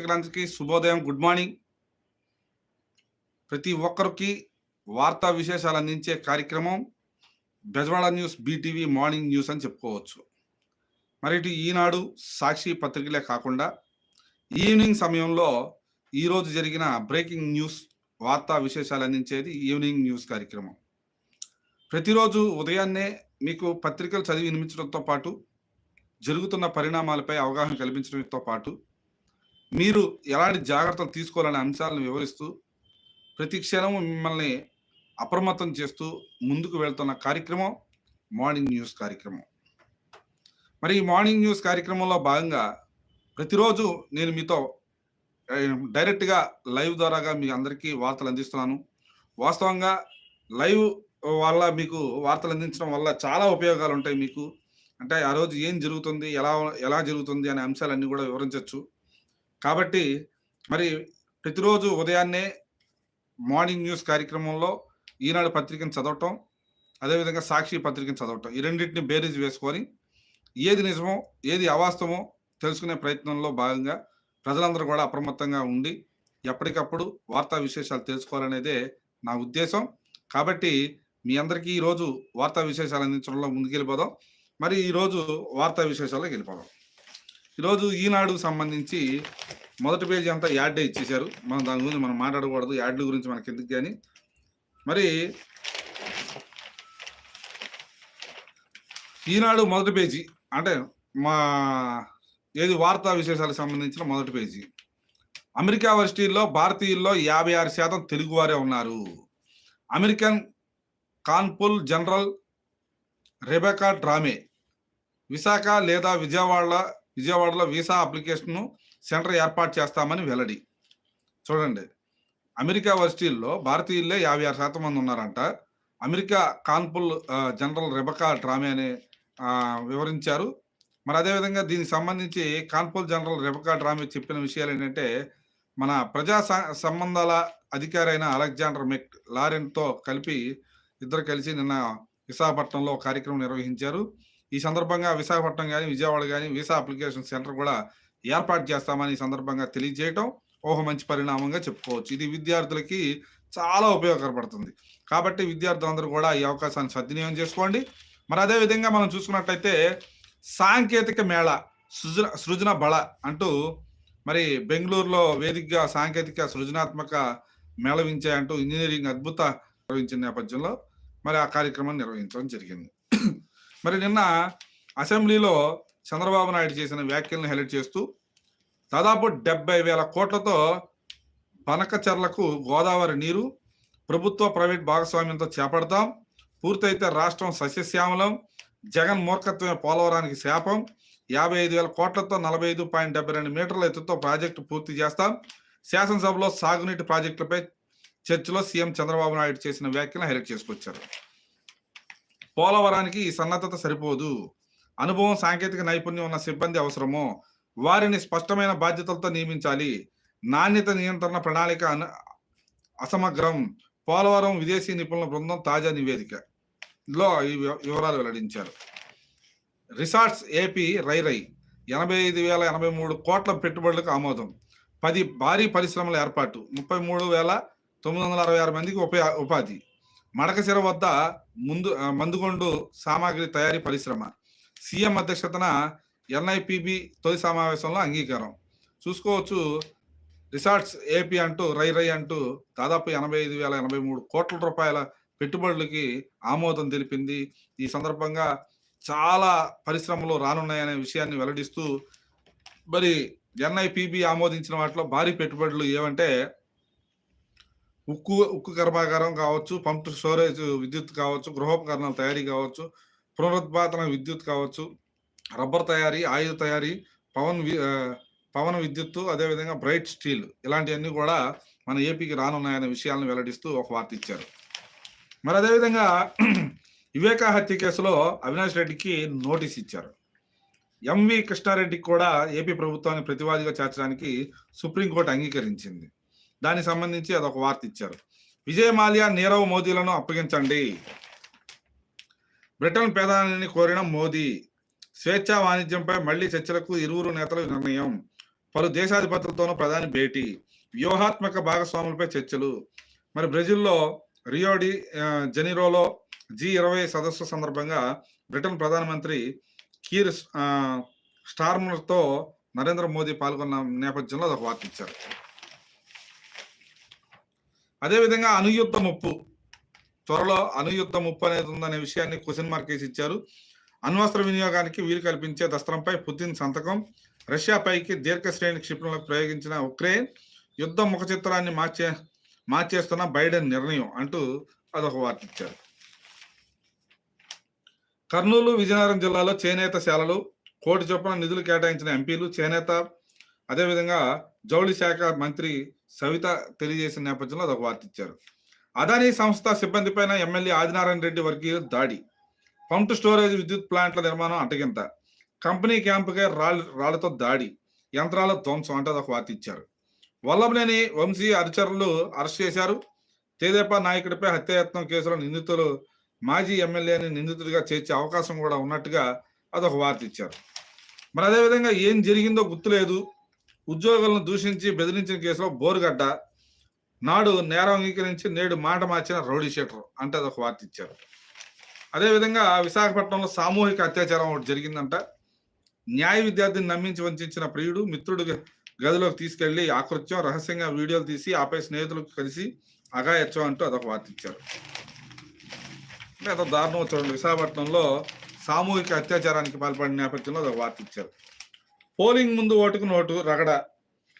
ప్రేక్షకులందరికీ శుభోదయం good morning. ప్రతి ఒక్కరికి వార్తా విశేషాలు అందించే కార్యక్రమం Bezawada news BTV morning news అని చెప్పుకోవచ్చు. మరి ఇటు ఈనాడు సాక్షి పత్రికలే కాకుండా ఈవినింగ్ సమయంలో ఈరోజు జరిగిన బ్రేకింగ్ న్యూస్ వార్తా విశేషాలు అందించేది ఈవినింగ్ న్యూస్ కార్యక్రమం. ప్రతిరోజు ఉదయాన్నే మీకు పత్రికలు చదివి వినిపించడంతో పాటు జరుగుతున్న పరిణామాలపై అవగాహన కల్పించడంతో పాటు మీరు ఎలాంటి జాగ్రత్తలు తీసుకోవాలనే అంశాలను వివరిస్తూ ప్రతి క్షణం మిమ్మల్ని అప్రమత్తం చేస్తూ ముందుకు వెళ్తున్న కార్యక్రమం మార్నింగ్ న్యూస్ కార్యక్రమం. మరి ఈ మార్నింగ్ న్యూస్ కార్యక్రమంలో భాగంగా ప్రతిరోజు నేను మీతో డైరెక్ట్గా లైవ్ ద్వారాగా మీ అందరికీ వార్తలు అందిస్తున్నాను. వాస్తవంగా లైవ్ వల్ల మీకు వార్తలు అందించడం వల్ల చాలా ఉపయోగాలు ఉంటాయి మీకు. అంటే ఆ రోజు ఏం జరుగుతుంది ఎలా ఎలా జరుగుతుంది అనే అంశాలన్నీ కూడా వివరించవచ్చు కాబట్టి మరి ప్రతిరోజు ఉదయాన్నే మార్నింగ్ న్యూస్ కార్యక్రమంలో ఈనాడు పత్రికను చదవటం అదేవిధంగా సాక్షి పత్రికను చదవటం. ఈ రెండింటిని బేరీజ్ వేసుకొని ఏది నిజమో ఏది అవాస్తవమో తెలుసుకునే ప్రయత్నంలో భాగంగా ప్రజలందరూ కూడా అప్రమత్తంగా ఉండి ఎప్పటికప్పుడు వార్తా విశేషాలు తెలుసుకోవాలనేదే నా ఉద్దేశం. కాబట్టి మీ అందరికీ ఈరోజు వార్తా విశేషాలు అందించడంలో ముందుకెళ్ళిపోదాం. మరి ఈరోజు వార్తా విశేషాలకు వెళ్ళిపోదాం. ఈరోజు ఈనాడుకు సంబంధించి మొదటి పేజీ అంతా యాడ్డే ఇచ్చేశారు. మనం దాని గురించి మనం మాట్లాడకూడదు. యాడ్ల గురించి మనకి ఎందుకు కానీ. మరి ఈనాడు మొదటి పేజీ అంటే మా ఏది వార్తా విశేషాలకు సంబంధించిన మొదటి పేజీ. అమెరికా వర్సిటీల్లో భారతీయుల్లో యాభై ఆరు శాతం తెలుగువారే ఉన్నారు. American consul general Rebecca Drame Visakha లేదా విజయవాడ విజయవాడలో వీసా అప్లికేషన్ను సెంటర్ ఏర్పాటు చేస్తామని వెల్లడి. చూడండి. అమెరికా వర్సిటీల్లో భారతీయులే యాభై ఆరు శాతం మంది ఉన్నారంట. America consul general Rebecca Drame అని వివరించారు. మరి అదేవిధంగా దీనికి సంబంధించి కాన్పుల్ జనరల్ రెబకా డ్రామే చెప్పిన విషయాలు ఏంటంటే మన ప్రజా సంబంధాల అధికారి అయిన అలెగ్జాండర్ మెక్ లారెన్తో కలిపి ఇద్దరు కలిసి నిన్న విశాఖపట్నంలో కార్యక్రమం నిర్వహించారు. ఈ సందర్భంగా విశాఖపట్నం కానీ విజయవాడ కానీ వీసా అప్లికేషన్ సెంటర్ కూడా ఏర్పాటు చేస్తామని ఈ సందర్భంగా తెలియజేయటం ఒక మంచి పరిణామంగా చెప్పుకోవచ్చు. ఇది విద్యార్థులకి చాలా ఉపయోగపడుతుంది. కాబట్టి విద్యార్థులందరూ కూడా ఈ అవకాశాన్ని సద్వినియోగం చేసుకోండి. మరి అదే విధంగా మనం చూసుకున్నట్టయితే సాంకేతిక మేళ సృజన సృజన బళ అంటూ మరి బెంగళూరులో వేదికగా సాంకేతిక సృజనాత్మక మేళవించే అంటూ ఇంజనీరింగ్ అద్భుత నిర్వహించిన నేపథ్యంలో మరి ఆ కార్యక్రమం నిర్వహించడం జరిగింది. మరి నిన్న అసెంబ్లీలో చంద్రబాబు నాయుడు చేసిన వ్యాఖ్యలను హైలైట్ చేస్తూ దాదాపు డెబ్బై వేల కోట్లతో బనకచర్లకు గోదావరి నీరు ప్రభుత్వ ప్రైవేట్ భాగస్వామ్యంతో చేపడతాం. పూర్తయితే రాష్ట్రం సస్యశ్యామలం జగన్ మూర్ఖత్వమే పోలవరానికి శాపం. యాభై ఐదు వేల కోట్లతో నలభై ఐదు పాయింట్ డెబ్బై రెండు మీటర్ల ఎత్తుతో ప్రాజెక్టు పూర్తి చేస్తాం. శాసనసభలో సాగునీటి ప్రాజెక్టులపై చర్చలో సీఎం చంద్రబాబు నాయుడు చేసిన వ్యాఖ్యలు హైలైట్ చేసుకొచ్చారు. పోలవరానికి ఈ సన్నద్ధత సరిపోదు. అనుభవం సాంకేతిక నైపుణ్యం ఉన్న సిబ్బంది అవసరము వారిని స్పష్టమైన బాధ్యతలతో నియమించాలి. నాణ్యత నియంత్రణ ప్రణాళిక అసమగ్రం. పోలవరం విదేశీ నిపుణుల బృందం తాజా నివేదికలో ఈ వివరాలు వెల్లడించారు. రిసార్ట్స్ ఏపీ రైరై. ఎనభై ఐదు వేల ఎనభై మూడు కోట్ల పెట్టుబడులకు ఆమోదం. పది భారీ పరిశ్రమల ఏర్పాటు. ముప్పై మూడు వేల తొమ్మిది వందల అరవై ఆరు మందికి ఉపా ఉపాధి. మడకశిర వద్ద ముందు మందుగొండు సామాగ్రి తయారీ పరిశ్రమ. సీఎం అధ్యక్షతన ఎన్ఐపిబి తొలి సమావేశంలో అంగీకారం. చూసుకోవచ్చు రిసార్ట్స్ ఏపీ అంటూ రై రై అంటూ దాదాపు ఎనభై ఐదు వేల ఎనభై మూడు కోట్ల రూపాయల పెట్టుబడులకి ఆమోదం తెలిపింది. ఈ సందర్భంగా చాలా పరిశ్రమలు రానున్నాయనే విషయాన్ని వెల్లడిస్తూ మరి ఎన్ఐపిబి ఆమోదించిన వాటిలో భారీ పెట్టుబడులు ఏమంటే ఉక్కు ఉక్కు కర్మాగారం కావచ్చు పంప్ స్టోరేజ్ విద్యుత్ కావచ్చు గృహోపకరణాల తయారీ కావచ్చు పునరుత్పాదన విద్యుత్ కావచ్చు రబ్బర్ తయారీ ఆయుధ తయారీ పవన్ పవన విద్యుత్తు అదేవిధంగా బ్రైట్ స్టీల్ ఇలాంటివన్నీ కూడా మన ఏపీకి రానున్నాయనే విషయాలను వెల్లడిస్తూ ఒక వార్త ఇచ్చారు. మరి అదేవిధంగా వివేకా హత్య కేసులో అవినాష్ రెడ్డికి నోటీస్ ఇచ్చారు. ఎంవి కృష్ణారెడ్డికి కూడా ఏపీ ప్రభుత్వాన్ని ప్రతివాదిగా చేర్చడానికి సుప్రీంకోర్టు అంగీకరించింది. దానికి సంబంధించి అదొక వార్త ఇచ్చారు. విజయ్ మాల్యా నీరవ్ మోదీలను అప్పగించండి. బ్రిటన్ ప్రధానిని కోరిన మోదీ స్వేచ్ఛా వాణిజ్యంపై మళ్ళీ చర్చలకు ఇరువురు నేతల నిర్ణయం. పలు దేశాధిపతులతోనూ ప్రధాని భేటీ. వ్యూహాత్మక భాగస్వాములపై చర్చలు. మరి బ్రెజిల్లో రియోడి జెనీరోలో జెనిరోలో జి ఇరవై సదస్సు సందర్భంగా బ్రిటన్ ప్రధానమంత్రి కీర్ స్టార్మర్తో నరేంద్ర మోదీ పాల్గొన్న నేపథ్యంలో అదొక వార్త ఇచ్చారు. అదేవిధంగా అనుయుద్ధ ముప్పు. త్వరలో అనుయుద్ధ ముప్పు అనేది ఉందనే విషయాన్ని క్వశ్చన్ మార్క్ వేసి ఇచ్చారు. అణ్వస్త్ర వినియోగానికి వీలు కల్పించే దస్త్రంపై పుతిన్ సంతకం రష్యాపైకి దీర్ఘ శ్రేణి క్షిపణులకు ప్రయోగించిన ఉక్రెయిన్ యుద్ధ ముఖ చిత్రాన్ని మార్చే మార్చేస్తున్న బైడెన్ నిర్ణయం అంటూ అదొక వార్త ఇచ్చారు. కర్నూలు విజయనగరం జిల్లాలో చేనేత శాలలు కోటి చొప్పున నిధులు కేటాయించిన ఎంపీలు చేనేత. అదేవిధంగా జౌళి శాఖ మంత్రి సవిత తెలియజేసిన నేపథ్యంలో అదొక వార్త ఇచ్చారు. అదానీ సంస్థ సిబ్బందిపైన ఎమ్మెల్యే ఆదినారాయణ రెడ్డి వర్గీయులు దాడి. పంప్ స్టోరేజ్ విద్యుత్ ప్లాంట్ల నిర్మాణం అటగింత. కంపెనీ క్యాంపుకే రాళ్ళ రాళ్ళతో దాడి. యంత్రాల ధ్వంసం అంటే అదొక వార్త ఇచ్చారు. వల్లభనేని వంశీ అనుచరులు అరెస్ట్ చేశారు. తేదేపా నాయకుడిపై హత్యాయత్నం కేసులో నిందితులు మాజీ ఎమ్మెల్యేని నిందితుడిగా చేర్చే అవకాశం కూడా ఉన్నట్టుగా అదొక వార్త ఇచ్చారు. మరి అదేవిధంగా ఏం జరిగిందో గుర్తులేదు. ఉద్యోగులను దూషించి బెదిరించిన కేసులో బోరుగడ్డ నాడు నేరం అంగీకరించి నేడు మాట మార్చిన రౌడీ షీటర్ అంటే అదొక వార్త ఇచ్చారు. అదేవిధంగా విశాఖపట్నంలో సామూహిక అత్యాచారం ఒకటి జరిగిందంట. న్యాయ విద్యార్థిని నమ్మించి వంచిన ప్రియుడు మిత్రుడు గదిలోకి తీసుకెళ్ళి ఆకృత్యం రహస్యంగా వీడియోలు తీసి ఆపై స్నేహితులకు కలిసి అగాయత్యం అంటూ అదొక వార్త ఇచ్చారు. అంటే అదొక దారుణం చూడండి. విశాఖపట్నంలో సామూహిక అత్యాచారానికి పాల్పడిన నేపథ్యంలో అదొక వార్త ఇచ్చారు. పోలింగ్ ముందు ఓటుకు నోటు రగడ.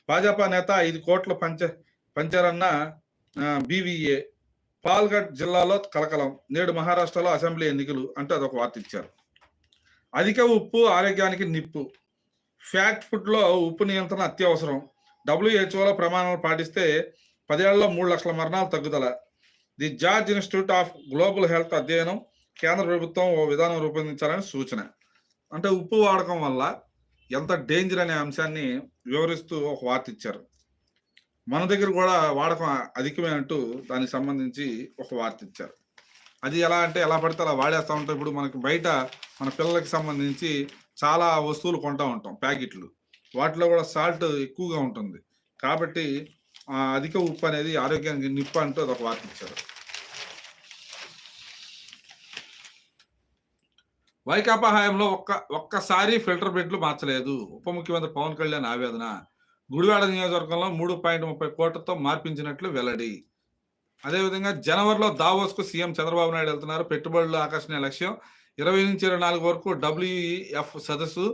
భాజపా నేత ఐదు కోట్ల పంచ పంచారన్న బీవీఏ. పాల్గఢ్ జిల్లాలో కలకలం. నేడు మహారాష్ట్రలో అసెంబ్లీ ఎన్నికలు అంటూ అదొక వార్త ఇచ్చారు. అధిక ఉప్పు ఆరోగ్యానికి నిప్పు. ఫ్యాట్ ఫుడ్లో ఉప్పు నియంత్రణ అత్యవసరం. డబ్ల్యూహెచ్ఓలో ప్రమాణాలు పాటిస్తే పదేళ్ళలో మూడు లక్షల మరణాలు తగ్గుదల. The George Institute of Global Health అధ్యయనం కేంద్ర ప్రభుత్వం ఓ విధానం రూపొందించాలని సూచన. అంటే ఉప్పు వాడకం వల్ల ఎంత డేంజర్ అనే అంశాన్ని వివరిస్తూ ఒక వార్త ఇచ్చారు. మన దగ్గర కూడా వాడకం అధికమే అంటూ దానికి సంబంధించి ఒక వార్త ఇచ్చారు. అది ఎలా అంటే ఎలా పడితే అలా వాడేస్తూ ఉంటాం. ఇప్పుడు మనకి బయట మన పిల్లలకి సంబంధించి చాలా వస్తువులు కొంటా ఉంటాం ప్యాకెట్లు. వాటిలో కూడా సాల్ట్ ఎక్కువగా ఉంటుంది. కాబట్టి అధిక ఉప్పు అనేది ఆరోగ్యానికి నిప్పు అంటూ అదొక వార్త ఇచ్చారు. వైకాపా హయాంలో ఒక్క ఒక్కసారి ఫిల్టర్ బెడ్లు మార్చలేదు. ఉప ముఖ్యమంత్రి పవన్ కళ్యాణ్ ఆవేదన. గుడివాడ నియోజకవర్గంలో మూడు పాయింట్ ముప్పై కోట్లతో మార్పించినట్లు వెల్లడి. అదేవిధంగా జనవరిలో దావోస్కు సీఎం చంద్రబాబు నాయుడు వెళ్తున్నారు. పెట్టుబడులు ఆకర్షణీయ లక్ష్యం. ఇరవై నుంచి ఇరవై నాలుగు వరకు డబ్ల్యూఎఫ్ సదస్సు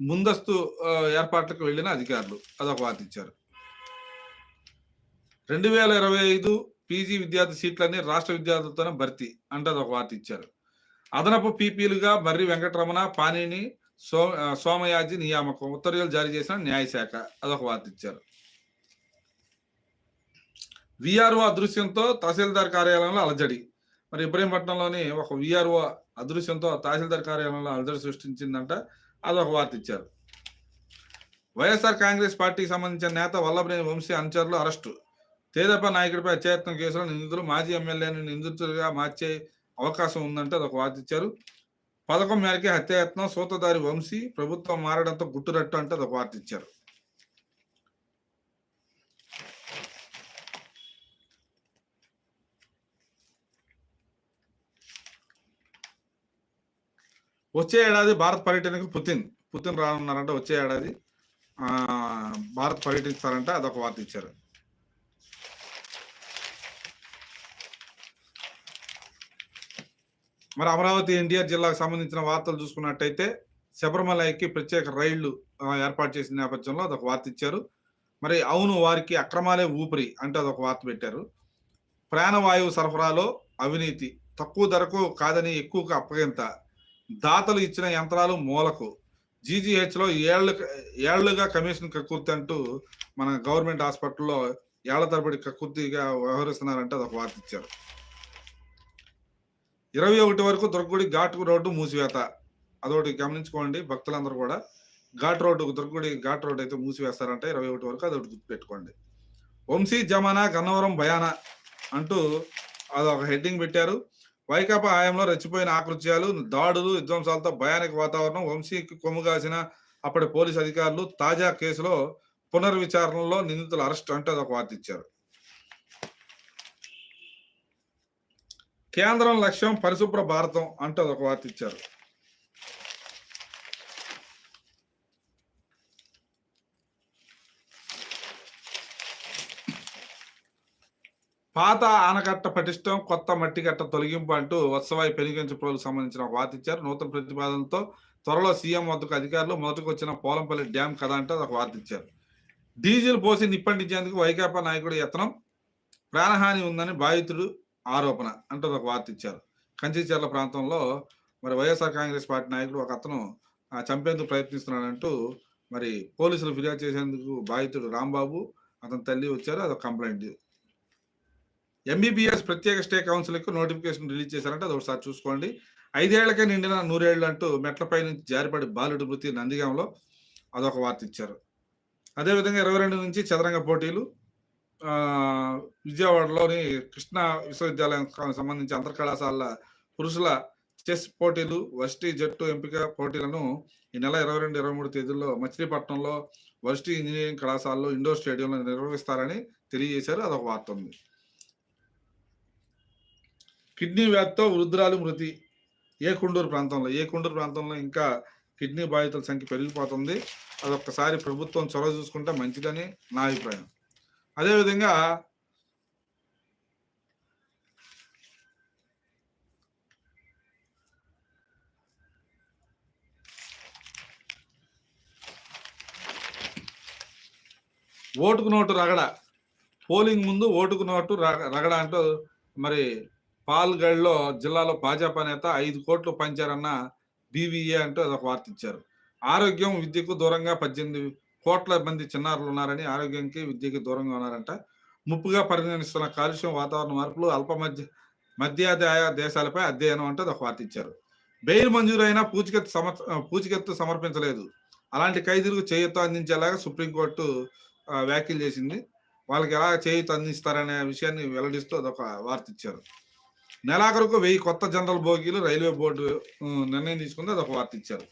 ముందస్తు ఏర్పాట్లకు వెళ్ళిన అధికారులు. అదొక వార్త ఇచ్చారు. రెండు వేల ఇరవై ఐదు పీజీ విద్యార్థి సీట్లన్నీ రాష్ట్ర విద్యార్థులతోనే భర్తీ అంటే అదొక వార్త ఇచ్చారు. అదనపు పీపీలుగా మర్రి వెంకటరమణ పాణిని సో సోమయాజి నియామకం ఉత్తర్వులు జారీ చేసిన న్యాయశాఖ అదొక వార్త ఇచ్చారు. విఆర్ఓ అదృశ్యంతో తహసీల్దార్ కార్యాలయంలో అలజడి. మరి ఇబ్రహీంపట్నంలోని ఒక విఆర్ఓ అదృశ్యంతో తహసీల్దార్ కార్యాలయంలో అలజడి సృష్టించిందంట అదొక వార్త ఇచ్చారు. వైఎస్ఆర్ కాంగ్రెస్ పార్టీకి సంబంధించిన నేత వల్లభనేని వంశీ అనుచరులు అరెస్టు. తేదప నాయకుడిపై అత్యాయత్నం కేసులో నిందితులు మాజీ ఎమ్మెల్యేని నిందితులుగా మార్చే అవకాశం ఉందంటే అదొక వార్త ఇచ్చారు. పథకం మేరకే హత్యాయత్నం సూతదారి వంశీ ప్రభుత్వం మారడంతో గుట్టురట్టు అంటే అదొక వార్త ఇచ్చారు. వచ్చే ఏడాది భారత్ పర్యటనకు పుతిన్ పుతిన్ రానున్నారంట వచ్చే ఏడాది భారత్ పర్యటిస్తారంట అదొక వార్త ఇచ్చారు. మరి అమరావతి ఎన్టీఆర్ జిల్లాకు సంబంధించిన వార్తలు చూసుకున్నట్టయితే శబరిమలకి ప్రత్యేక రైళ్ళు ఏర్పాటు చేసిన నేపథ్యంలో అదొక వార్త ఇచ్చారు. మరి అవును వారికి అక్రమాలే ఊపిరి అంటే అదొక వార్త పెట్టారు. ప్రాణవాయువు సరఫరాలో అవినీతి తక్కువ ధరకు కాదని ఎక్కువకు అప్పగింత దాతలు ఇచ్చిన యంత్రాలు మూలకు జీజీహెచ్లో ఏళ్ళు ఏళ్ళుగా కమిషన్ కక్కుర్తి అంటూ మన గవర్నమెంట్ హాస్పిటల్లో ఏళ్ళ తరబడి కక్కుర్తిగా వ్యవహరిస్తున్నారంటే అదొక వార్త ఇచ్చారు. ఇరవై ఒకటి వరకు దుర్గుడి ఘాట్ రోడ్డు మూసివేత. అదొకటి గమనించుకోండి భక్తులందరూ కూడా. ఘాట్ రోడ్డు దుర్గుడి ఘాట్ రోడ్డు అయితే మూసివేస్తారంటే ఇరవై ఒకటి వరకు అదొకటి గుర్తుపెట్టుకోండి. వంశీ జమానా గన్నవరం భయానా అంటూ అదొక హెడ్డింగ్ పెట్టారు. వైకాపా ఆయంలో రెచ్చిపోయిన ఆకృత్యాలు దాడులు విధ్వంసాలతో భయానక వాతావరణం వంశీకి కొమ్ము కాసిన అప్పటి పోలీసు అధికారులు తాజా కేసులో పునర్విచారణలో నిందితుల అరెస్ట్ అంటే అదొక వార్త ఇచ్చారు. కేంద్రం లక్ష్యం పరిశుభ్ర భారతం అంటూ అదొక వార్త ఇచ్చారు. పాత ఆనకట్ట పటిష్టం కొత్త మట్టి కట్ట తొలగింపు అంటూ వత్సవాయి పెనుగంచి ప్రోలకు సంబంధించిన ఒక వార్త ఇచ్చారు. నూతన ప్రతిపాదనతో త్వరలో సీఎం వద్దకు అధికారులు మొదటికి వచ్చిన పోలంపల్లి డ్యామ్ కథ అంటే ఒక వార్త ఇచ్చారు. డీజిల్ పోసి నిప్పంటించేందుకు వైకాపా నాయకుడు యత్నం ప్రాణహాని ఉందని బాధితుడు ఆరోపణ అంటే ఒక వార్త ఇచ్చారు. కంచిచర్ల ప్రాంతంలో మరి వైఎస్ఆర్ కాంగ్రెస్ పార్టీ నాయకుడు ఒక అతను చంపేందుకు ప్రయత్నిస్తున్నాడంటూ మరి పోలీసులు ఫిర్యాదు చేసేందుకు బాధితుడు రాంబాబు అతని తల్లి వచ్చారు అదొక కంప్లైంట్ ఎంబీబీఎస్ ప్రత్యేక స్టే కౌన్సిల్కి నోటిఫికేషన్ రిలీజ్ చేశారంటే అది ఒకసారి చూసుకోండి. ఐదేళ్ళకే నిండిన నూరేళ్ళు అంటూ మెట్లపై నుంచి జారిపడి బాలుడి మృతి నందిగాంలో అదొక వార్త ఇచ్చారు. అదేవిధంగా ఇరవై రెండు నుంచి చదరంగ పోటీలు విజయవాడలోని కృష్ణా విశ్వవిద్యాలయం సంబంధించి అంతర్ కళాశాలల పురుషుల చెస్ పోటీలు వర్సిటీ జట్టు ఎంపిక పోటీలను ఈ నెల ఇరవై రెండు ఇరవై మూడు తేదీల్లో మచిలీపట్నంలో వర్సిటీ ఇంజనీరింగ్ కళాశాలలో ఇండోర్ స్టేడియంలో నిర్వహిస్తారని తెలియజేశారు. అదొక వార్త ఉంది. కిడ్నీ వ్యాధితో వృద్ధురాలు మృతి. ఏ కుండూరు ప్రాంతంలో? ఏ కుండూరు ప్రాంతంలో ఇంకా కిడ్నీ బాధితుల సంఖ్య పెరిగిపోతుంది? అదొక్కసారి ప్రభుత్వం చొరవ చూసుకుంటే మంచిదని నా అభిప్రాయం. అదేవిధంగా ఓటుకు నోటు రగడ. పోలింగ్ ముందు ఓటుకు నోటు రగ- రగడ అంటూ మరి పాల్గఢ్లో జిల్లాలో భాజపా నేత ఐదు కోట్లు పంచారన్న బీవీఏ అంటూ అదొక వార్త ఇచ్చారు. ఆరోగ్యం విద్యకు దూరంగా పద్దెనిమిది కోట్ల మంది చిన్నారులు ఉన్నారని ఆరోగ్యానికి విద్యకి దూరంగా ఉన్నారంట. ముప్పుగా పరిగణిస్తున్న కాలుష్యం వాతావరణ మార్పులు అల్ప మధ్య మధ్యాదాయ దేశాలపై అధ్యయనం అంటే ఒక వార్త ఇచ్చారు. బెయిల్ మంజూరైనా పూచికత్తు సమ పూచికత్తు సమర్పించలేదు. అలాంటి ఖైదీలకు చేయూత అందించేలాగా సుప్రీంకోర్టు వ్యాఖ్యలు చేసింది. వాళ్ళకి ఎలా చేయూత అందిస్తారనే విషయాన్ని వెల్లడిస్తూ అదొక వార్త ఇచ్చారు. నెలాఖరుకు వెయ్యి కొత్త జనరల్ బోగీలు రైల్వే బోర్డు నిర్ణయం తీసుకుంది అదొక వార్త ఇచ్చారు.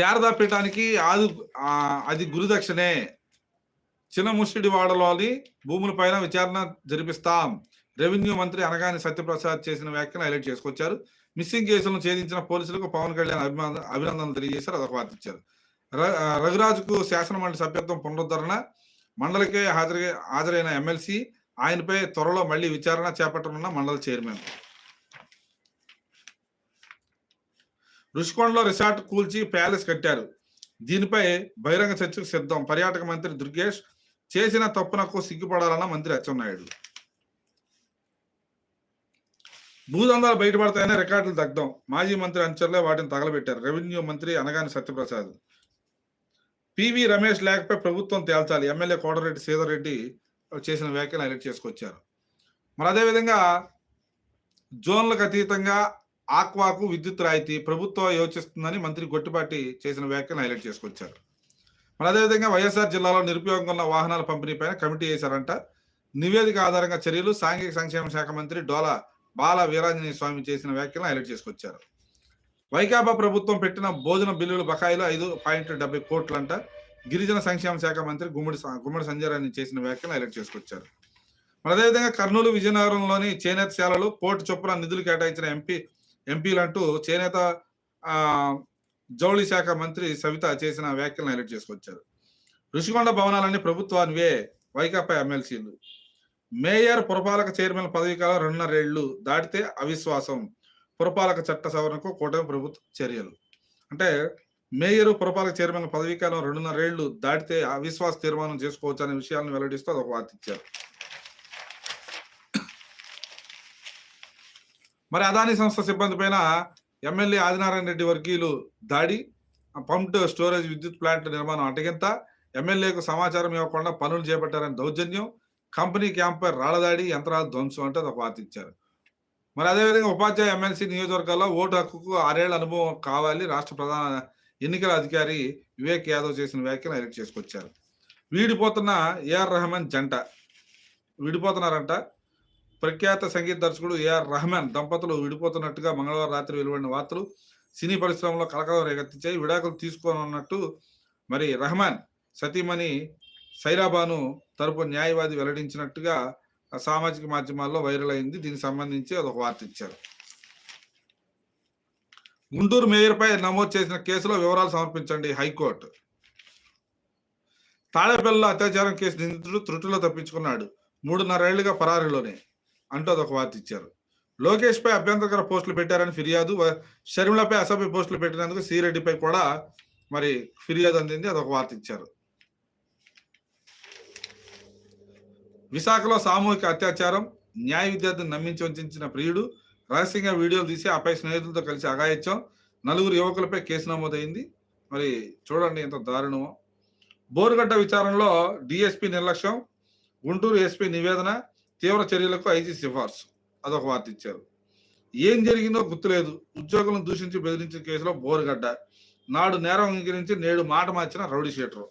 శారదా పీఠానికి ఆది అది గురుదక్షిణే. చిన్న ముష్టిడివాడలోని భూములపైన విచారణ జరిపిస్తాం. రెవెన్యూ మంత్రి అనగాని సత్యప్రసాద్ చేసిన వ్యాఖ్యలు హైలైట్ చేసుకొచ్చారు. మిస్సింగ్ కేసులను ఛేదించిన పోలీసులకు పవన్ కళ్యాణ్ అభిమాన అభినందనలు తెలియజేశారు. అదొక వార్త ఇచ్చారు. ర- రఘురాజుకు శాసనమండలి సభ్యత్వం పునరుద్ధరణ మండలికే హాజరు హాజరైన ఎమ్మెల్సీ ఆయనపై త్వరలో మళ్ళీ విచారణ చేపట్టనున్న మండలి చైర్మన్. రుషికొండలో రిసార్ట్ కూల్చి ప్యాలెస్ కట్టారు. దీనిపై బహిరంగ చర్చకు సిద్ధం. పర్యాటక మంత్రి దుర్గేష్ చేసిన తప్పునకు సిగ్గుపడాలన్న మంత్రి అచ్చెన్నాయుడు. భూదందాలు బయటపడతాయనే రికార్డులు దగ్ధం. మాజీ మంత్రి అంచర్లే వాటిని తగలబెట్టారు. రెవెన్యూ మంత్రి అనగాని సత్యప్రసాద్. పివి రమేష్ లేకపోతే ప్రభుత్వం తేల్చాలి. ఎమ్మెల్యే కోటరెడ్డి సీతారెడ్డి చేసిన వ్యాఖ్యలు హైలైట్ చేసుకొచ్చారు. మరి అదేవిధంగా జోన్లకు అతీతంగా ఆక్వాకు విద్యుత్ రాయితీ ప్రభుత్వం యోచిస్తుందని మంత్రి గొట్టిపాటి చేసిన వ్యాఖ్యను హైలైట్ చేసుకొచ్చారు. మరి అదేవిధంగా వైఎస్ఆర్ జిల్లాలో నిరుపయోగంగా ఉన్న వాహనాల పంపిణీపైన కమిటీ వేశారంట. నివేదిక ఆధారంగా చర్యలు సాంఘిక సంక్షేమ శాఖ మంత్రి డోలా బాల వీరాంజనేయ స్వామి చేసిన వ్యాఖ్యలను హైలైట్ చేసుకొచ్చారు. వైకాపా ప్రభుత్వం పెట్టిన భోజన బిల్లుల బకాయిలు ఐదు పాయింట్ డెబ్బై కోట్లంట. గిరిజన సంక్షేమ శాఖ మంత్రి గుమ్మడి గుమ్మడి సంజయ్ చేసిన వ్యాఖ్యలు హైలైట్ చేసుకొచ్చారు. మరి అదేవిధంగా కర్నూలు విజయనగరంలోని చేనేత శాలలు కోటి చొప్పున నిధులు కేటాయించిన ఎంపీ ఎంపీలు అంటూ చేనేత ఆ, జౌళి శాఖ మంత్రి సవిత చేసిన వ్యాఖ్యలను హైలైట్ చేసుకొచ్చారు. ఋషికొండ భవనాలన్నీ ప్రభుత్వానివే వైకాపా ఎమ్మెల్సీలు. మేయర్ పురపాలక చైర్మన్ పదవి కాలం రెండున్నరేళ్ళు దాటితే అవిశ్వాసం. పురపాలక చట్ట సవరణకు కూటమి ప్రభుత్వ చర్యలు. అంటే మేయర్ పురపాలక చైర్మన్ పదవీకాలం రెండున్నరేళ్ళు దాటితే అవిశ్వాస తీర్మానం చేసుకోవచ్చు అనే విషయాలను వెల్లడిస్తూ అదొక వార్త ఇచ్చారు. మరి అదాని సంస్థ సిబ్బంది పైన ఎమ్మెల్యే ఆదినారాయణ రెడ్డి వర్గీయులు దాడి పంప్డ్ స్టోరేజ్ విద్యుత్ ప్లాంట్ నిర్మాణం అటగింత ఎమ్మెల్యేకు సమాచారం ఇవ్వకుండా పనులు చేపట్టారని దౌర్జన్యం కంపెనీ క్యాంపై రాళ్ళదాడి యంత్రాలు ధ్వంసం అంటే ఒక వార్త ఇచ్చారు. మరి అదేవిధంగా ఉపాధ్యాయ ఎమ్మెల్సీ నియోజకవర్గాల్లో ఓటు హక్కుకు ఆరేళ్ళ అనుభవం కావాలి రాష్ట్ర ప్రధాన ఎన్నికల అధికారి వివేక్ యాదవ్ చేసిన వ్యాఖ్యలు హైలైట్ చేసుకొచ్చారు. వీడిపోతున్న ఏఆర్ రెహమాన్ జంట విడిపోతున్నారంట. ప్రఖ్యాత సంగీత దర్శకుడు ఏఆర్ రహమాన్ దంపతులు విడిపోతున్నట్టుగా మంగళవారం రాత్రి వెలువడిన వార్తలు సినీ పరిశ్రమలో కలకలం రేకెత్తించాయి. విడాకులు తీసుకోనున్నట్టు మరి రహమాన్ సతీమణి సైరాబాను తరపు న్యాయవాది వెల్లడించినట్టుగా సామాజిక మాధ్యమాల్లో వైరల్ అయింది. దీనికి సంబంధించి అదొక వార్త ఇచ్చారు. గుంటూరు మేయర్పై నమోదు చేసిన కేసులో వివరాలు సమర్పించండి హైకోర్టు. తాడేపల్లిలో అత్యాచారం కేసు నిందితుడు త్రుటిలో తప్పించుకున్నాడు. మూడున్నరేళ్ళుగా పరారీలోనే అంటూ అదొక వార్త ఇచ్చారు. లోకేష్ పై అభ్యంతరకర పోస్టులు పెట్టారని ఫిర్యాదు షర్మిలపై అసభ్య పోస్టులు పెట్టినందుకు సిరెడ్డిపై కూడా మరి ఫిర్యాదు అందింది అదొక వార్త ఇచ్చారు. విశాఖలో సామూహిక అత్యాచారం న్యాయ విద్యార్థిని నమ్మించి వంచిన ప్రియుడు రహస్యంగా వీడియోలు తీసి ఆపై స్నేహితులతో కలిసి అగాయించాం నలుగురు యువకులపై కేసు నమోదైంది. మరి చూడండి ఎంత దారుణమో. బోరుగడ్డ విచారణలో డిఎస్పి నిర్లక్ష్యం గుంటూరు ఎస్పీ నివేదన తీవ్ర చర్యలకు ఐజీ సిఫార్సు. అదొక వార్త ఇచ్చారు. ఏం జరిగిందో గుర్తులేదు. ఉద్యోగులను దూషించి బెదిరించిన కేసులో బోరుగడ్డ. నాడు నేరం అంగీకరించి నేడు మాట మార్చిన రౌడీ షీటరు.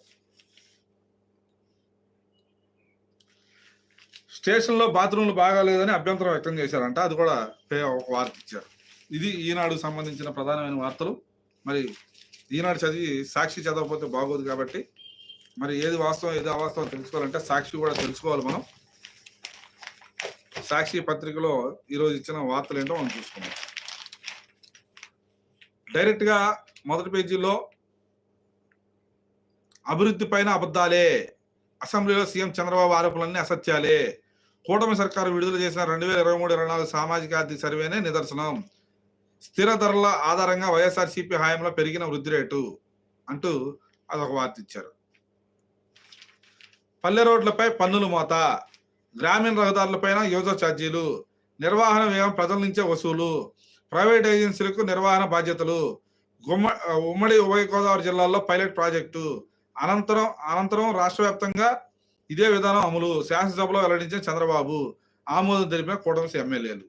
స్టేషన్లో బాత్రూమ్లు బాగాలేదని అభ్యంతరం వ్యక్తం చేశారంట. అది కూడా పే- ఒక వార్త ఇచ్చారు. ఇది ఈనాడు సంబంధించిన ప్రధానమైన వార్తలు. మరి ఈనాడు చదివి సాక్షి చదవకపోతే బాగోదు కాబట్టి. మరి ఏది వాస్తవం ఏది అవాస్తవం తెలుసుకోవాలంటే సాక్షి కూడా తెలుసుకోవాలి మనం. సాక్షి పత్రికలో ఈరోజు ఇచ్చిన వార్తలు ఏంటో మనం చూసుకుందాం. డైరెక్ట్గా మొదటి పేజీలో అభివృద్ధి పైన అబద్ధాలే అసెంబ్లీలో సీఎం చంద్రబాబు ఆరోపణలన్నీ అసత్యాలే కూటమి సర్కారు విడుదల చేసిన రెండు వేల ఇరవై మూడు ఇరవై నాలుగు సామాజిక ఆర్థిక సర్వేనే నిదర్శనం స్థిర ధరల ఆధారంగా వైఎస్ఆర్సీపీ హాయంలో పెరిగిన వృద్ధి రేటు అంటూ అదొక వార్త ఇచ్చారు. పల్లె రోడ్లపై పన్నులు మోత గ్రామీణ రహదారులపైన యూజర్ ఛార్జీలు నిర్వహణ వ్యయం ప్రజల నుంచే వసూలు ప్రైవేట్ ఏజెన్సీలకు నిర్వహణ బాధ్యతలు గుమ్మ ఉమ్మడి ఉభయ గోదావరి జిల్లాల్లో పైలట్ ప్రాజెక్టు అనంతరం అనంతరం రాష్ట్ర వ్యాప్తంగా ఇదే విధానం అమలు శాసనసభలో వెల్లడించిన చంద్రబాబు ఆమోదం తెలిపిన కూటమి ఎమ్మెల్యేలు.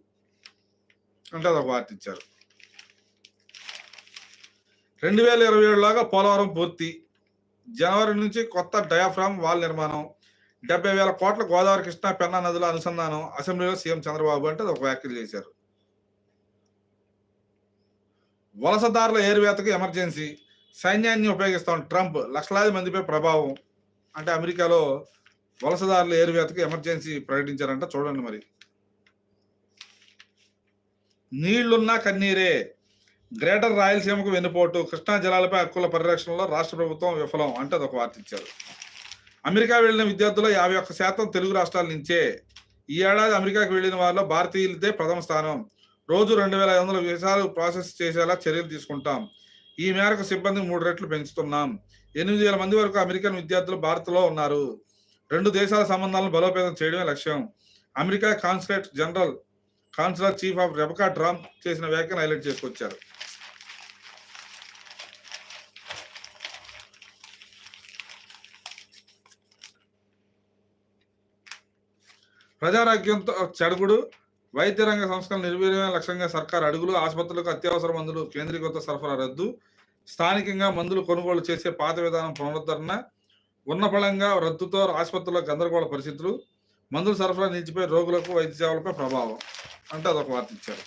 అంటే అదొక వార్త ఇచ్చారు. రెండు వేల ఇరవై ఏడులాగా పోలవరం పూర్తి. జనవరి నుంచి కొత్త డయాఫ్రామ్ వాల్ నిర్మాణం డెబ్బై వేల కోట్ల గోదావరి కృష్ణా పెన్నా నదుల అనుసంధానం అసెంబ్లీలో సీఎం చంద్రబాబు అంటే ఒక వ్యాఖ్యలు చేశారు. వలసదారుల ఏరువేతకు ఎమర్జెన్సీ సైన్యాన్ని ఉపయోగిస్తాం ట్రంప్ లక్షలాది మందిపై ప్రభావం అంటే అమెరికాలో వలసదారుల ఏరువేతకు ఎమర్జెన్సీ ప్రకటించారంట చూడండి మరి. నీళ్ళున్నా కన్నీరే గ్రేటర్ రాయలసీమకు వెన్నుపోటు కృష్ణా జలాలపై హక్కుల పరిరక్షణలో రాష్ట్ర ప్రభుత్వం విఫలం అంటే అదొక వార్త ఇచ్చారు. అమెరికా వెళ్ళిన విద్యార్థుల్లో యాభై ఒక్క శాతం తెలుగు రాష్ట్రాల నుంచే ఈ ఏడాది అమెరికాకు వెళ్ళిన వారిలో భారతీయులదే ప్రథమ స్థానం. రోజు రెండు వేల ఐదు వందల వీసాలు ప్రాసెస్ చేసేలా చర్యలు తీసుకుంటాం. ఈ మేరకు సిబ్బంది మూడు రెట్లు పెంచుతున్నాం. ఎనిమిది వేల మంది వరకు అమెరికన్ విద్యార్థులు భారత్లో ఉన్నారు. రెండు దేశాల సంబంధాలను బలోపేతం చేయడమే లక్ష్యం. America consulate general consular chief of Rebecca Drame చేసిన వ్యాఖ్యను హైలైట్ చేసుకొచ్చారు. ప్రజారోగ్యంతో చెడుగుడు వైద్య రంగ సంస్థల నిర్వీర్యమైన లక్ష్యంగా సర్కార్ అడుగులు ఆసుపత్రులకు అత్యవసర మందులు కేంద్రీకృత సరఫరా రద్దు స్థానికంగా మందులు కొనుగోలు చేసే పాత విధానం పునరుద్ధరణ ఉన్న ఫలంగా రద్దుతో ఆసుపత్రుల్లో గందరగోళ పరిస్థితులు మందుల సరఫరా నిలిచిపోయి రోగులకు వైద్య సేవలపై ప్రభావం. అంటే అదొక వార్త ఇచ్చారు.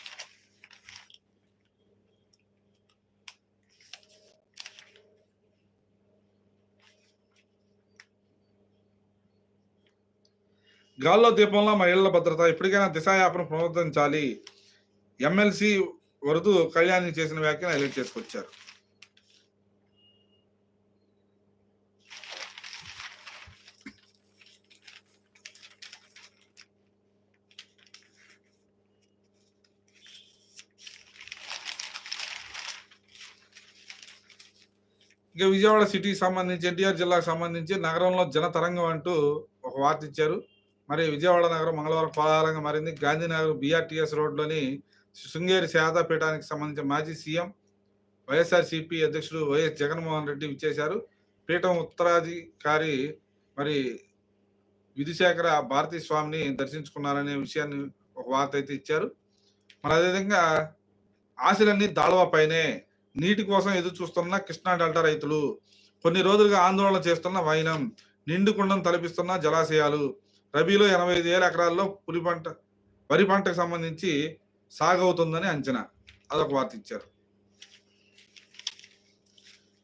గాల్లో దీపంలో మహిళల భద్రత ఇప్పటికైనా దిశాయాపన పునరుద్ధరించాలి. ఎమ్మెల్సీ వరదు కళ్యాణి చేసిన వ్యాఖ్యను హైలైట్ చేసుకొచ్చారు. ఇక విజయవాడ సిటీకి సంబంధించి ఎన్టీఆర్ జిల్లాకు సంబంధించి నగరంలో జనతరంగం అంటూ ఒక వార్త ఇచ్చారు. మరి విజయవాడ నగరం మంగళవారం కోలాహలంగా మారింది. గాంధీనగర్ బీఆర్టీఎస్ రోడ్లోని శృంగేరి శారదాపీఠానికి సంబంధించిన మాజీ సీఎం వైఎస్ఆర్సీపీ అధ్యక్షుడు వైఎస్ జగన్మోహన్ రెడ్డి విచ్చేశారు. పీఠం ఉత్తరాధికారి మరి విధుశేఖర భారతీ స్వామిని దర్శించుకున్నారనే విషయాన్ని ఒక వార్త అయితే ఇచ్చారు. మరి అదేవిధంగా ఆశలన్నీ దాళవ పైనే నీటి కోసం ఎదురు చూస్తున్న కృష్ణా డెల్టా రైతులు కొన్ని రోజులుగా ఆందోళన చేస్తున్న వైనం నిండుకుండం తలపిస్తున్న జలాశయాలు రబీలో ఎనభై ఐదు వేల ఎకరాల్లో పులి పంట వరి పంటకు సంబంధించి సాగవుతుందని అంచనా. అదొక వార్త ఇచ్చారు.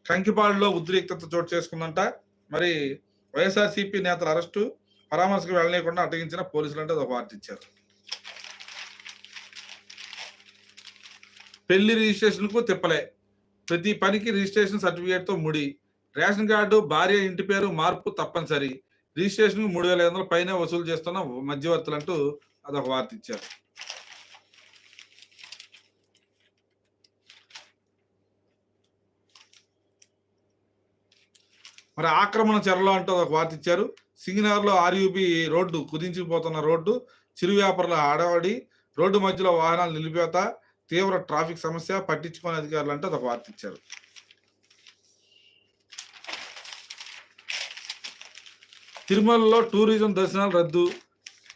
కంకిపాడులో ఉద్రిక్తత చోటు చేసుకుందంట. మరి వైఎస్ఆర్సీపీ నేతల అరెస్టు పరామర్శకు వెళ్ళలేకుండా అటగించిన పోలీసులు అంటే అదొక వార్త ఇచ్చారు. పెళ్ళి రిజిస్ట్రేషన్కు తిప్పలే. ప్రతి పనికి రిజిస్ట్రేషన్ సర్టిఫికేట్తో ముడి. రేషన్ కార్డు భార్య ఇంటి పేరు మార్పు తప్పనిసరి. రిజిస్ట్రేషన్ మూడు వేల ఐదు వందల పైన వసూలు చేస్తున్న మధ్యవర్తులు అంటూ అదొక వార్త ఇచ్చారు. మరి ఆక్రమణ చెరలో అంటూ ఒక వార్త ఇచ్చారు. సింగనగర్లో ఆర్యూబి రోడ్డు కుదించిపోతున్న రోడ్డు చిరు వ్యాపారుల ఆడవాడి రోడ్డు మధ్యలో వాహనాలు నిలిపేత తీవ్ర ట్రాఫిక్ సమస్య పట్టించుకునే అధికారులు అంటే ఒక వార్త ఇచ్చారు. తిరుమలలో టూరిజం దర్శనాలు రద్దు.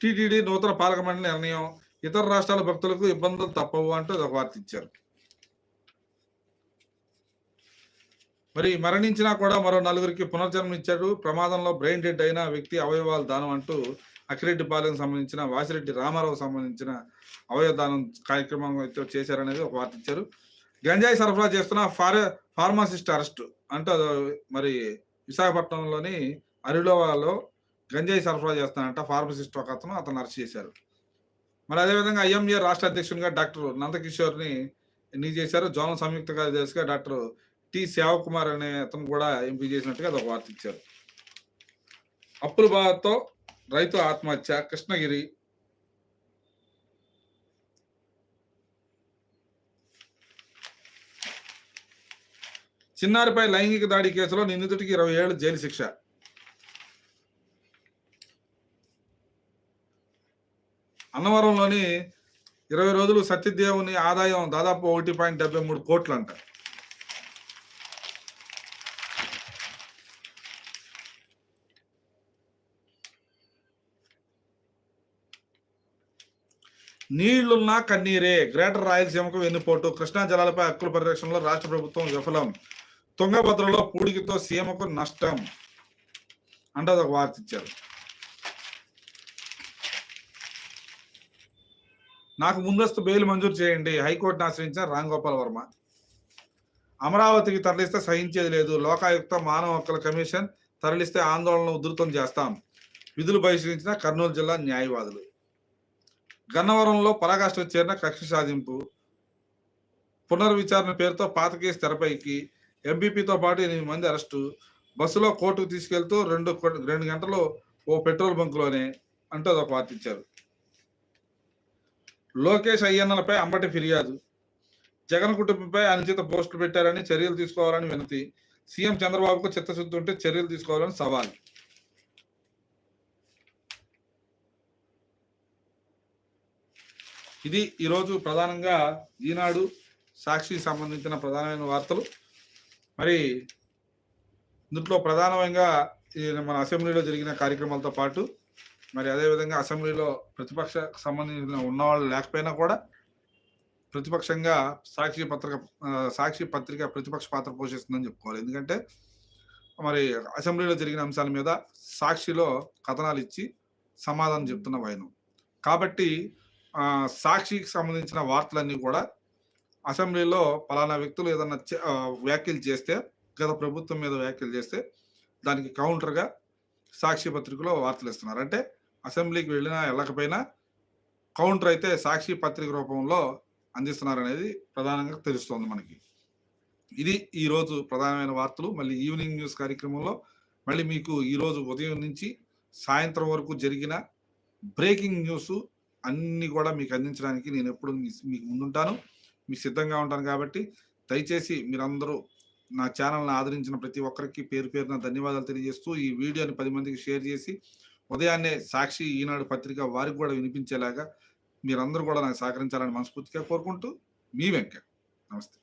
టిటిడి నూతన పాలక మండలి నిర్ణయం. ఇతర రాష్ట్రాల భక్తులకు ఇబ్బందులు తప్పవు అంటూ ఒక వార్త ఇచ్చారు. మరి మరణించినా కూడా మరో నలుగురికి పునర్జన్మ ఇచ్చాడు. ప్రమాదంలో బ్రెయిన్ డెడ్ అయిన వ్యక్తి అవయవాలు దానం అంటూ అఖిరెడ్డి అక్కిరెడ్డిపాలెం సంబంధించిన వాసిరెడ్డి రామారావు సంబంధించిన అవయవ దానం కార్యక్రమం అయితే చేశారనేది ఒక వార్త ఇచ్చారు. గంజాయి సరఫరా చేస్తున్న ఫార్ ఫార్మాసిస్ట్ అరెస్ట్ అంటూ అది మరి విశాఖపట్నంలోని అరిలోవాలో గంజాయి సరఫరా చేస్తానంట ఫార్మసిస్ట్ ఒక అతను అతను అరెస్ట్ చేశారు. మరి అదేవిధంగా ఐఎంఏ రాష్ట్ర అధ్యక్షునిగా డాక్టర్ నందకిషోర్ని ఎన్నిక చేశారు. జోనల్ సంయుక్త కార్యదర్శిగా డాక్టర్ టి సేవకుమార్ అనే అతను కూడా ఎంపీ చేసినట్టుగా అది ఒక వార్త ఇచ్చారు. అప్పుల బాధతో రైతు ఆత్మహత్య కృష్ణగిరి చిన్నారిపై లైంగిక దాడి కేసులో నిందితుడికి ఇరవై ఏళ్ళు జైలు శిక్ష. అన్నవరంలోని ఇరవై రోజులు సత్యదేవుని ఆదాయం దాదాపు ఒకటి పాయింట్ డెబ్బై మూడు కోట్లు అంట నీళ్ళున్నా కన్నీరే గ్రేటర్ రాయలసీమకు వెన్నుపోటు కృష్ణా జలాలపై హక్కుల పరిరక్షణలో రాష్ట్ర ప్రభుత్వం విఫలం తుంగభద్రలో పూడికితో సీమకు నష్టం అంటే ఒక వార్త ఇచ్చారు. నాకు ముందస్తు బెయిల్ మంజూరు చేయండి. హైకోర్టును ఆశ్రయించిన రామ్ గోపాల్ వర్మ. అమరావతికి తరలిస్తే సహించేది లేదు. లోకాయుక్త మానవ హక్కుల కమిషన్ తరలిస్తే ఆందోళన ఉధృతం చేస్తాం. విధులు బహిష్కరించిన కర్నూలు జిల్లా న్యాయవాదులు. గన్నవరంలో పరాకాష్ఠకు చేరిన కక్ష సాధింపు. పునర్విచారణ పేరుతో పాత కేసు తెరపైకి. ఎంపీపీతో పాటు ఎనిమిది మంది అరెస్టు. బస్సులో కోర్టుకు తీసుకెళ్తూ రెండు రెండు గంటలు ఓ పెట్రోల్ బంకులోనే అంటూ అదొక వార్త ఇచ్చారు. లోకేష్ అయ్యన్నలపై అంబటి ఫిర్యాదు. జగన్ కుటుంబంపై అనుచిత పోస్టులు పెట్టారని చర్యలు తీసుకోవాలని వినతి. సీఎం చంద్రబాబుకు చిత్తశుద్ధి ఉంటే చర్యలు తీసుకోవాలని సవాల్. ఇది ఈరోజు ప్రధానంగా ఈనాడు సాక్షి సంబంధించిన ప్రధానమైన వార్తలు. మరి ఇందులో ప్రధానంగా మన అసెంబ్లీలో జరిగిన కార్యక్రమాలతో పాటు మరి అదేవిధంగా అసెంబ్లీలో ప్రతిపక్ష సంబంధించిన ఉన్నవాళ్ళు లేకపోయినా కూడా ప్రతిపక్షంగా సాక్షి పత్రిక సాక్షి పత్రిక ప్రతిపక్ష పాత్ర పోషిస్తుందని చెప్పుకోవాలి. ఎందుకంటే మరి అసెంబ్లీలో జరిగిన అంశాల మీద సాక్షిలో కథనాలు ఇచ్చి సమాధానం చెప్తున్న వైనం. కాబట్టి సాక్షికి సంబంధించిన వార్తలన్నీ కూడా అసెంబ్లీలో పలానా వ్యక్తులు ఏదన్నా చే- వ్యాఖ్యలు చేస్తే గత ప్రభుత్వం మీద వ్యాఖ్యలు చేస్తే దానికి కౌంటర్గా సాక్షి పత్రికలో వార్తలు ఇస్తున్నారు. అంటే అసెంబ్లీకి వెళ్ళినా వెళ్ళకపోయినా కౌంటర్ అయితే సాక్షి పత్రిక రూపంలో అందిస్తున్నారనేది ప్రధానంగా తెలుస్తోంది మనకి. ఇది ఈరోజు ప్రధానమైన వార్తలు. మళ్ళీ ఈవినింగ్ న్యూస్ కార్యక్రమంలో మళ్ళీ మీకు ఈరోజు ఉదయం నుంచి సాయంత్రం వరకు జరిగిన బ్రేకింగ్ న్యూస్ అన్నీ కూడా మీకు అందించడానికి నేను ఎప్పుడు మీకు ముందుంటాను. మీకు సిద్ధంగా ఉంటాను కాబట్టి దయచేసి మీరందరూ నా ఛానల్ని ఆదరించిన ప్రతి ఒక్కరికి పేరు పేరున ధన్యవాదాలు తెలియజేస్తూ ఈ వీడియోని పది మందికి షేర్ చేసి ఉదయాన్నే సాక్షి ఈనాడు పత్రిక వారికి కూడా వినిపించేలాగా మీరందరూ కూడా నాకు సహకరించాలని మనస్ఫూర్తిగా కోరుకుంటూ మీ వెంకట్ నమస్తే.